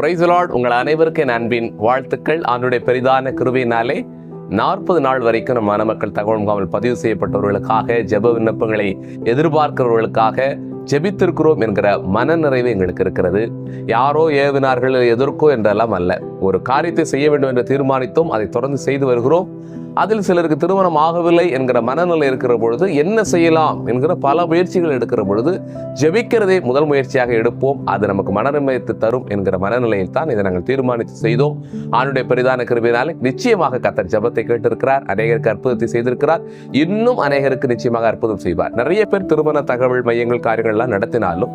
பிரைசலாட் உங்கள் அனைவருக்கும் என் அன்பின் வாழ்த்துக்கள். அதனுடைய பெரிதான கிருவினாலே நாற்பது நாள் வரைக்கும் நம்ம மணமக்கள் தகவல் முகாமில் பதிவு செய்யப்பட்டவர்களுக்காக ஜெப விண்ணப்பங்களை எதிர்பார்க்கிறவர்களுக்காக ஜெபித்திருக்கிறோம் என்கிற மனநிறைவு எங்களுக்கு இருக்கிறது. யாரோ ஏவினார்கள் எதிர்க்கோ என்றெல்லாம் அல்ல. ஒரு காரியத்தை செய்ய வேண்டும் என்று தீர்மானித்தோம். அதை தொடர்ந்து செய்து வருகிறோம். அதில் சிலருக்கு திருமணம் ஆகவில்லை என்கிற மனநிலை இருக்கிற பொழுது என்ன செய்யலாம் என்கிற பல முயற்சிகள் எடுக்கிற பொழுது ஜெபிக்கிறதே முதல் முயற்சியாக எடுப்போம். அது நமக்கு மனநிலையத்தை தரும் என்கிற மனநிலையில் தான் இதை நாங்கள் தீர்மானித்து செய்தோம். ஆணுடைய பெரிதான கிருபினாலே நிச்சயமாக கத்தர் ஜெபத்தை கேட்டிருக்கிறார். அநேகருக்கு அற்புதத்தை செய்திருக்கிறார். இன்னும் அநேகருக்கு நிச்சயமாக அற்புதம் செய்வார். நிறைய பேர் திருமண தகவல் மையங்கள் காரியங்கள்லாம் நடத்தினாலும்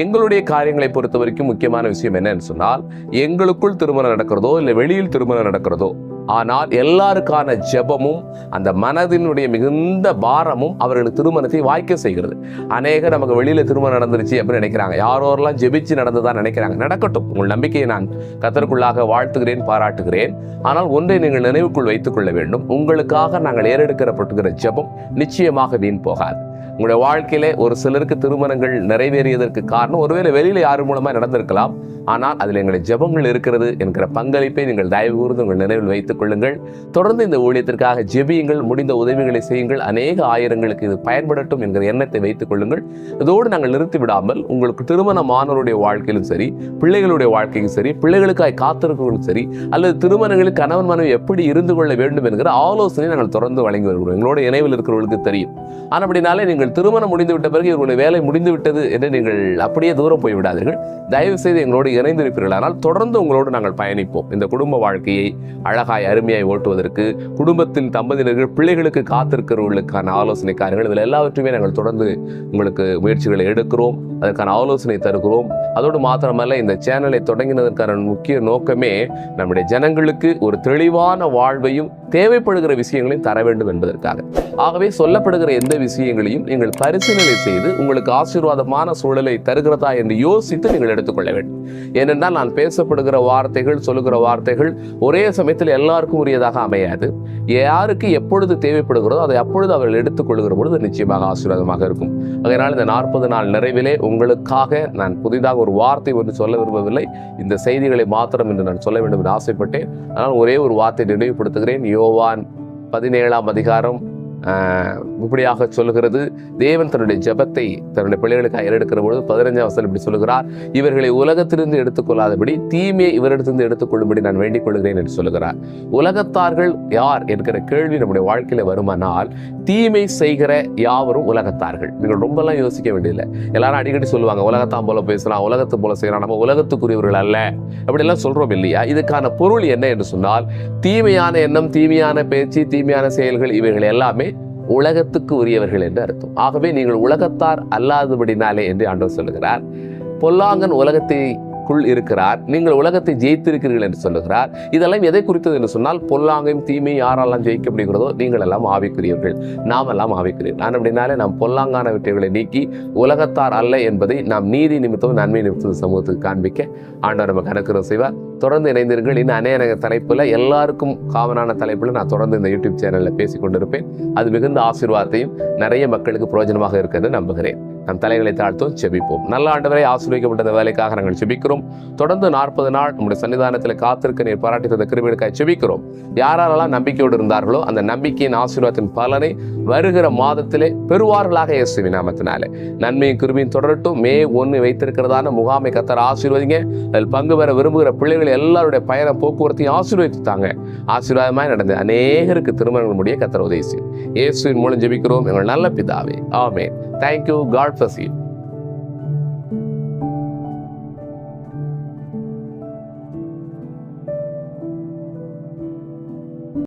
எங்களுடைய காரியங்களை பொறுத்த வரைக்கும் முக்கியமான விஷயம் என்னன்னு சொன்னால் எங்களுக்குள் திருமணம் நடக்கிறதோ இல்லை வெளியில் திருமணம் நடக்கிறதோ ஆனால் எல்லாருக்கான ஜெபமும் அந்த மனதினுடைய மிகுந்த பாரமும் அவர்களுக்கு திருமணத்தை வாய்க்க செய்கிறது. அநேகர் நமக்கு வெளியில திருமணம் நடந்துருச்சு அப்படின்னு நினைக்கிறாங்க. யாரோரெல்லாம் ஜெபிச்சு நடந்ததா நினைக்கிறாங்க. நடக்கட்டும். உங்கள் நம்பிக்கையை நான் கத்தருக்குள்ளாக வாழ்த்துகிறேன் பாராட்டுகிறேன். ஆனால் ஒன்றை நீங்கள் நினைவுக்குள் வைத்துக் கொள்ள வேண்டும். உங்களுக்காக நாங்கள் ஏறெடுக்கிறப்பட்டுகிற ஜெபம் நிச்சயமாக வீண் போகாது. உங்களுடைய வாழ்க்கையிலே ஒரு சிலருக்கு திருமணங்கள் நிறைவேறியதற்கு காரணம் ஒருவேளை வெளியில யார் மூலமா நடந்திருக்கலாம். ஆனால் அதில் எங்களுடைய ஜெபங்கள் இருக்கிறது என்கிற பங்களிப்பை நீங்கள் தயவு கூர்ந்து உங்கள் நினைவில் வைத்துக் கொள்ளுங்கள். தொடர்ந்து இந்த ஊழியத்திற்காக ஜெபியுங்கள் முடிந்த உதவிகளை செய்யுங்கள். அநேக ஆயிரங்களுக்கு இது பயன்படட்டும் என்கிற எண்ணத்தை வைத்துக் கொள்ளுங்கள். இதோடு நாங்கள் நிறுத்தி விடாமல் உங்களுக்கு திருமணமானவருடைய வாழ்க்கையிலும் சரி பிள்ளைகளுடைய வாழ்க்கையும் சரி பிள்ளைகளுக்காய் காத்திருக்கிறவங்களும் சரி அல்லது திருமணங்களில் கணவன் மனைவி எப்படி இருந்து கொள்ள வேண்டும் என்கிற ஆலோசனை நாங்கள் தொடர்ந்து வழங்கி வருகிறோம். எங்களோட இணைவில் இருக்கிறவர்களுக்கு தெரியும். ஆனால் அப்படினாலே நீங்கள் திருமணம் முடிந்து விட்ட பிறகு இவர்களுடைய வேலை முடிந்துவிட்டது என்று நீங்கள் அப்படியே தூரம் போய் விடாதீர்கள். தயவு செய்து எங்களோடு இணைந்திருப்பீர்கள். ஆனால் தொடர்ந்து உங்களோடு நாங்கள் பயணிப்போம். இந்த குடும்ப வாழ்க்கையை அழகாய் அருமையாய் ஓட்டுவதற்கு குடும்பத்தின் தம்பதியினர்கள் பிள்ளைகளுக்கு காத்திருக்கிறவர்களுக்கான ஆலோசனை காரியங்கள் இதில் எல்லாவற்றையுமே நாங்கள் தொடர்ந்து உங்களுக்கு முயற்சிகளை எடுக்கிறோம். அதற்கான ஆலோசனை தருகிறோம். அதோடு மாத்திரமல்ல இந்த சேனலை தொடங்கினதற்கான முக்கிய நோக்கமே நம்முடைய ஜனங்களுக்கு ஒரு தெளிவான வாழ்வையும் தேவைப்படுகிற விஷயங்களையும் தர வேண்டும் என்பதற்காக. ஆகவே சொல்லப்படுகிற எந்த விஷயங்களையும் நீங்கள் பரிசீலனை செய்து உங்களுக்கு ஆசீர்வாதமான சூழலை தருகிறதா என்று யோசித்து நீங்கள் எடுத்துக்கொள்ள வேண்டும். ஏனென்றால் நான் பேசப்படுகிற வார்த்தைகள் சொல்லுகிற வார்த்தைகள் ஒரே சமயத்தில் எல்லாருக்கும் உரியதாக அமையாது. யாருக்கு எப்பொழுது தேவைப்படுகிறதோ அதை அப்பொழுது அவர்கள் எடுத்துக்கொள்கிற பொழுது நிச்சயமாக ஆசீர்வாதமாக இருக்கும். அதனால் இந்த நாற்பது நாள் நிறைவிலே உங்களுக்காக நான் புதிதாக ஒரு வார்த்தை ஒன்று சொல்ல விரும்பவில்லை. இந்த செய்திகளை மாத்திரம் என்று நான் சொல்ல வேண்டும் என்று ஆசைப்பட்டேன். ஆனால் ஒரே ஒரு வார்த்தை நினைவுபடுத்துகிறேன். யோவான் பதினேழாம் அதிகாரம் இப்படியாக சொல்லுகிறது. தேவன் தன்னுடைய ஜெபத்தை தன்னுடைய பிள்ளைகளுக்காக ஏறெடுக்கிற பொழுது பதினஞ்சாம் வசனம் இப்படி சொல்லுகிறார். இவர்களை உலகத்திலிருந்து எடுத்துக்கொள்ளாதபடி தீமையை இவரிடத்திலிருந்து எடுத்துக்கொள்ளும்படி நான் வேண்டிக் கொள்கிறேன் என்று சொல்லுகிறார். உலகத்தார்கள் யார் என்கிற கேள்வி நம்முடைய வாழ்க்கையில் வருமானால் தீமை செய்கிற யாவரும் உலகத்தார்கள். நீங்கள் ரொம்பலாம் யோசிக்க வேண்டியதில்லை. எல்லாரும் அடிக்கடி சொல்லுவாங்க உலகத்தான் போல பேசுகிறான் உலகத்து போல செய்கிறான் நம்ம உலகத்துக்குரியவர்கள் அல்ல. அப்படிலாம் சொல்கிறோம் இல்லையா? இதுக்கான பொருள் என்ன என்று சொன்னால் தீமையான எண்ணம் தீமையான பேச்சு தீமையான செயல்கள் இவைகள் எல்லாமே உலகத்துக்கு உரியவர்கள் என்று அர்த்தம். ஆகவே நீங்கள் உலகத்தார் அல்லாதபடினாலே என்று ஆண்டவர் சொல்லுகிறார் பொல்லாங்கன் உலகத்தை உங்களுக்குள் இருக்கிறார். நீங்கள் உலகத்தை ஜெயித்திருக்கிறீர்கள் என்று சொல்லுகிறார். இதெல்லாம் எதை குறித்தது என்று சொன்னால் பொல்லாங்கையும் தீமையும் யாரெல்லாம் ஜெயிக்க முடிகிறதோ நீங்கள் எல்லாம் ஆவிக்குரியவர்கள். நாம் எல்லாம் ஆவிக்குரியவர்கள் ஆனால் அப்படினாலே நாம் பொல்லாங்கான வெற்றிகளை நீக்கி உலகத்தார் அல்ல என்பதை நாம் நீதி நிமித்தம் நன்மை நிமித்தம் சமூகத்துக்கு காண்பிக்க ஆண்டவர் நம்ம கணக்கிறோம் செய்வார். தொடர்ந்து இணைந்தீர்கள் இன்னும் அநேக தலைப்பில் எல்லாருக்கும் காமனான தலைப்பில் நான் தொடர்ந்து இந்த யூடியூப் சேனலில் பேசிக்கொண்டிருப்பேன். அது மிகுந்த ஆசீர்வாதத்தையும் நிறைய மக்களுக்கு பிரயோஜனமாக இருக்கிறது நம்புகிறேன். நம் தலைகளை தாழ்த்தும் செபிப்போம். நல்ல ஆண்டவரை ஆசீர்வதிக்கப்பட்ட இந்த வேலைக்காக நாங்கள் செபிக்கிறோம். தொடர்ந்து நாற்பது நாள் நம்முடைய சன்னிதானத்தில் காத்திருக்க நீர் பாராட்டி தந்த கிருமிகளுக்காக செபிக்கிறோம். யாரெல்லாம் நம்பிக்கையோடு இருந்தார்களோ அந்த நம்பிக்கையின் ஆசீர்வாதத்தின் பலனை வருகிற மாதத்திலே பெறுவார்களாக இயேசுவி நாமத்தினாலே. நன்மையும் கிருமியும் தொடரட்டும். மே ஒன்று வைத்திருக்கிறதான முகாமை கத்தர் ஆசீர்வதிங்க. அதில் பங்கு பெற விரும்புகிற பிள்ளைகள் எல்லாருடைய பயண போக்குவரத்தையும் ஆசீர்வதித்தாங்க ஆசீர்வாதமாக நடந்தது அநேகருக்கு திருமணங்கள் முடிய கத்தர் உதவி செய்யும். இயேசுவின் மூலம் ஜெபிக்கிறோம். எங்கள் நல்ல பிதாவே. ஆமே தேங்க்யூ காட் not succeed.